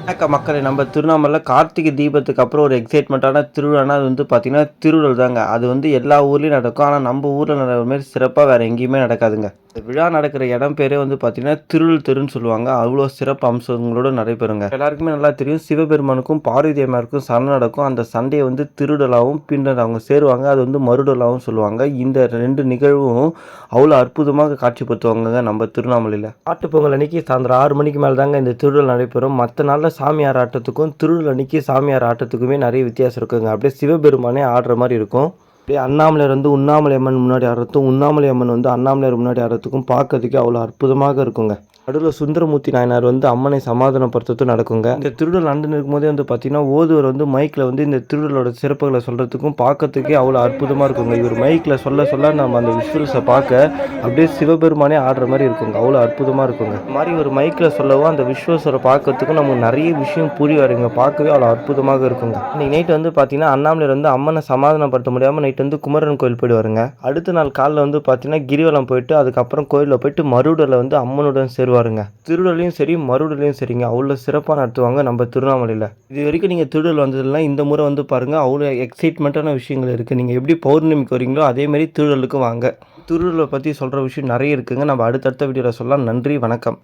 வணக்கம் மக்களை நம்ம திருவண்ணாமலை கார்த்திகை தீபத்துக்கு அப்புறம் ஒரு எக்ஸைட்மெண்ட்டான திருவிழானா அது வந்து பார்த்திங்கன்னா திருவிழல் தாங்க அது வந்து எல்லா ஊர்லேயும் நடக்கும். ஆனால் நம்ம ஊரில் நடக்கிற மாதிரி சிறப்பாக வேறு எங்கேயுமே நடக்காதுங்க. விழா நடக்கிற இடம் பேரே வந்து பார்த்தீங்கன்னா திருவள் தெருன்னு சொல்லுவாங்க. அவ்வளோ சிறப்பு அம்சங்களோட நடைபெறுங்க. எல்லாருக்குமே நல்லா தெரியும். சிவபெருமானுக்கும் பார்வதி அம்மாருக்கும் சண்டை நடக்கும். அந்த சண்டையை வந்து திருடலாகவும் பின்னர் அவங்க சேருவாங்க. அது வந்து மறுடலாகவும் சொல்லுவாங்க. இந்த ரெண்டு நிகழ்வும் அவ்வளோ அற்புதமாக காட்சிப்படுத்துவாங்க நம்ம திருவண்ணாமலையில். ஆட்டுப்பொங்கல் அன்னைக்கு சாயந்தரம் ஆறு மணிக்கு மேலே தாங்க இந்த திருவிழா நடைபெறும். மற்ற நாளில் சாமியார் ஆட்டத்துக்கும் திருவிழா அன்னைக்கு சாமியார் ஆட்டத்துக்குமே நிறைய வித்தியாசம் இருக்குங்க. அப்படியே சிவபெருமானே ஆடுற மாதிரி இருக்கும். அப்படியே அண்ணாமலையார் வந்து உண்ணாமலை அம்மன் முன்னாடி ஆடுறதும் உண்ணாமலை அம்மன் வந்து அண்ணாமலையார் முன்னாடி ஆடுறதுக்கும் பார்க்கறதுக்கே அவ்வளோ அற்புதமாக இருக்குங்க. நடுவில் சுந்தரமூர்த்தி நாயனார் வந்து அம்மனை சமாதானப்படுத்துறதும் நடக்குங்க. இந்த திருடல் நடந்து இருக்கும்போதே வந்து பார்த்தீங்கன்னா ஓதுவர் வந்து மைக்கில் வந்து இந்த திருடலோட சிறப்புகளை சொல்கிறதுக்கும் பார்க்கறதுக்கே அவ்வளோ அற்புதமாக இருக்குங்க. இவர் மைக்கில் சொல்ல சொல்ல நம்ம அந்த விஷுவல்ஸை பார்க்க அப்படியே சிவபெருமானே ஆடுற மாதிரி இருக்குங்க. அவ்வளோ அற்புதமாக இருக்குங்க. இந்த மாதிரி ஒரு மைக்கில் சொல்லவும் அந்த விஸ்வசரை பார்க்கறதுக்கும் நமக்கு நிறைய விஷயம் புரிய வருங்க பார்க்கவே அவ்வளோ அற்புதமாக இருக்குங்க. இன்னைக்கு நைட்டு வந்து பார்த்தீங்கன்னா அண்ணாமலையர் வந்து அம்மனை சமாதானப்படுத்த முடியாமல் நைட் வந்து குமரன் கோயில் போயிடுவாருங்க. அடுத்த நாள் காலைல வந்து பார்த்தீங்கன்னா கிரிவலம் போயிட்டு அதுக்கப்புறம் கோயிலில் போயிட்டு மறுடலில் வந்து அம்மனுடன் சேருவாருங்க. திருடலையும் சரி மறுடலையும் சரிங்க. அவ்வளோ சிறப்பாக நடத்துவாங்க நம்ம திருவண்ணாமலையில். இது வரைக்கும் நீங்கள் திருடல் வந்ததுலாம் இந்த முறை வந்து பாருங்கள் அவ்வளோ எக்ஸைட்மெண்ட்டான விஷயங்கள் இருக்குது நீங்கள் எப்படி பௌர்ணமிக்கு வரீங்களோ அதேமாரி திருடலுக்கு வாங்க. திருடலை பற்றி சொல்கிற விஷயம் நிறைய இருக்குங்க. நம்ம அடுத்தடுத்த வீடியோவில் சொல்லலாம். நன்றி வணக்கம்.